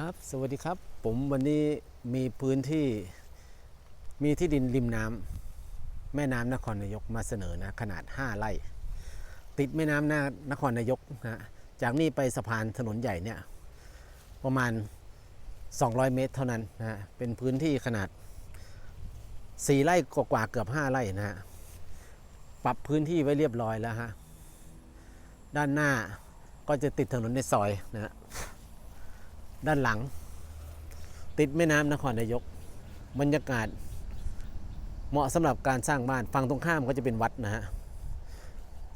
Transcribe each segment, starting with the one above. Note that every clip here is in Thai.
ครับ สวัสดีครับ ผมวันนี้มีพื้นที่มีที่ดินริมน้ำแม่น้ำนครนายกมาเสนอนะขนาด 5 ไร่ ติดแม่น้ำนานครนายกนะจากนี่ไปสะพานถนนใหญ่เนี่ยประมาณ 200 เมตรเท่านั้นนะฮะเป็นพื้นที่ขนาด 4 ไร่กว่าเกือบ 5 ไร่นะฮะปรับพื้นที่ไว้เรียบร้อยแล้วฮะด้านหน้าก็จะติดถนนในซอยนะฮะ ด้านหลัง ติดแม่น้ำนครนายก บรรยากาศ เหมาะสำหรับการสร้างบ้านฝั่งตรงข้ามก็จะเป็นวัดนะฮะ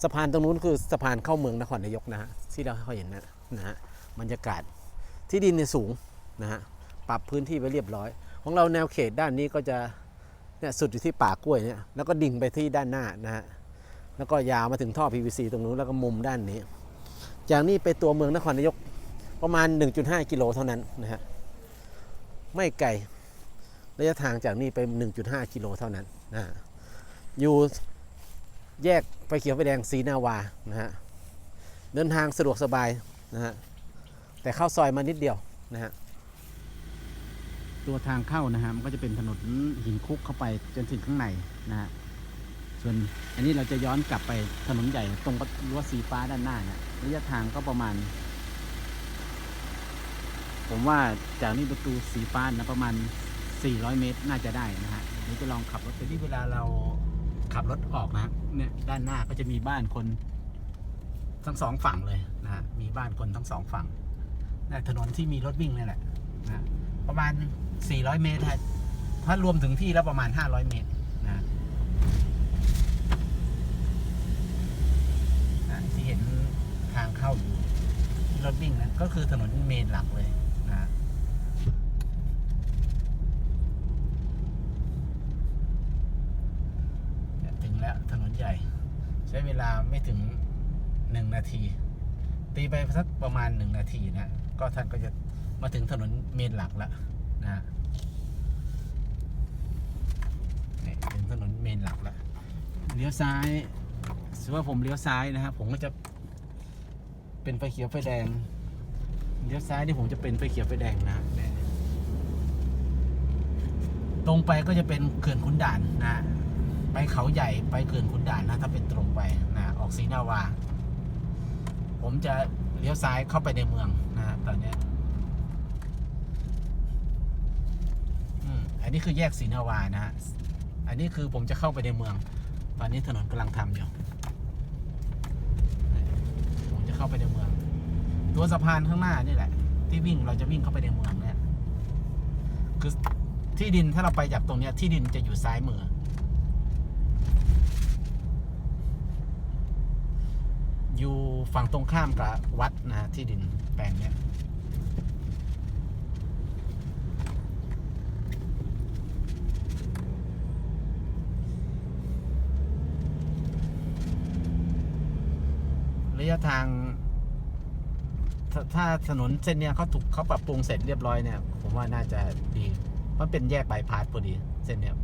สะพานตรงนู้นคือสะพานเข้าเมืองนครนายกนะฮะที่เราเห็นนะนะฮะบรรยากาศที่ดินเนี่ยสูงนะฮะปรับพื้นที่ไว้เรียบร้อย ของเราแนวเขตด้านนี้ก็จะเนี่ยสุดอยู่ที่ป่ากล้วยเนี่ยแล้วก็ดิ่งไปที่ด้านหน้านะฮะแล้วก็ยาวมาถึงท่อ PVC ตรงนู้นแล้วก็มุมด้านนี้ จากนี้ไปตัวเมืองนครนายก ประมาณ 1.5 กิโลเท่านั้นนะฮะไม่ไกลระยะทางจากนี่ไป 1.5 กิโลเท่านั้นนะฮะอยู่แยกไฟเขียวไฟแดงสีนาวานะฮะเดินทางสะดวกสบายนะฮะแต่เข้าซอยมานิดเดียวนะฮะตัวทางเข้านะฮะมันก็จะเป็นถนนหินคุกเข้าไปจนถึงข้างในนะฮะส่วนอันนี้เราจะย้อนกลับไปถนนใหญ่ตรงรั้วสีฟ้าด้านหน้าเนี่ยระยะทางก็ประมาณ ผมว่าจากนี่ประตูสีฟ้านะประมาณ 400 เมตรน่าจะได้นะฮะเดี๋ยวจะลองขับรถไปที่เวลาเราขับรถออกนะเนี่ยด้านหน้าก็จะมีบ้านคนทั้งสองฝั่งเลยนะฮะมีบ้านคนทั้งสองฝั่งในถนนที่มีรถวิ่งนี่แหละนะประมาณ 400 เมตรฮะถ้ารวมถึงที่แล้วประมาณ 500 เมตรนะฮะนะที่เห็นทางเข้าอยู่รถวิ่งนะก็คือถนนเมนหลักเลยนะฮะเนี่ยถึง แล้วถนนใหญ่ ใช้เวลาไม่ถึงหนึ่งนาที ตีไปสักประมาณหนึ่งนาทีนะ ก็ท่านก็จะมาถึงถนนเมนหลักแล้วนะเนี่ยถึงถนนเมนหลักแล้วเลี้ยวซ้ายสมมติว่าผมเลี้ยวซ้ายนะครับผมก็จะเป็นไฟเขียวไฟแดงเลี้ยวซ้ายนี่ผมจะเป็นไฟเขียวไฟแดงนะตรงไปก็จะเป็นเขื่อนขุนด่านนะ เขาใหญ่ไปเขื่อนขุนด่านนะถ้าเป็นตรงไปนะออกศรีนาวา ผมจะเลี้ยวซ้ายเข้าไปในเมืองนะตอนนี้อันนี้คือแยกศรีนาวานะฮะอันนี้คือผมจะเข้าไปในเมือง ตอนนี้ถนนกำลังทำอยู่ผมจะเข้าไปในเมือง ตัวสะพานข้างหน้านี่แหละ ที่วิ่งเราจะวิ่งเข้าไปในเมืองเนี่ยคือที่ดินถ้าเราไปจากตรงเนี้ยที่ดินจะอยู่ซ้ายมือ อยู่ฝั่งตรงข้ามกับวัดนะฮะที่ดินแปลงเนี้ยระยะทางถ้าถ้าถนนเส้นเนี้ยเขาถูกเขาปรับปรุงเสร็จเรียบร้อยเนี่ย ผมว่าน่าจะดีมันเป็นแยกบายพาสพอดี เส้นเนี้ย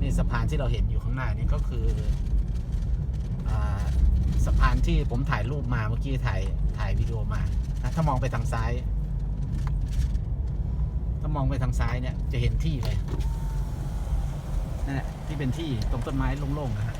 นี่สะพานที่เราเห็นอยู่ข้างหน้านี่ก็คือ สะพานที่ผมถ่ายรูปมาเมื่อกี้ถ่ายถ่ายวิดีโอมานะถ้ามองไปทางซ้าย ถ้ามองไปทางซ้ายเนี่ย จะเห็นที่เลยนั่นแหละที่เป็นที่ตรงต้นไม้โล่งๆนะครับ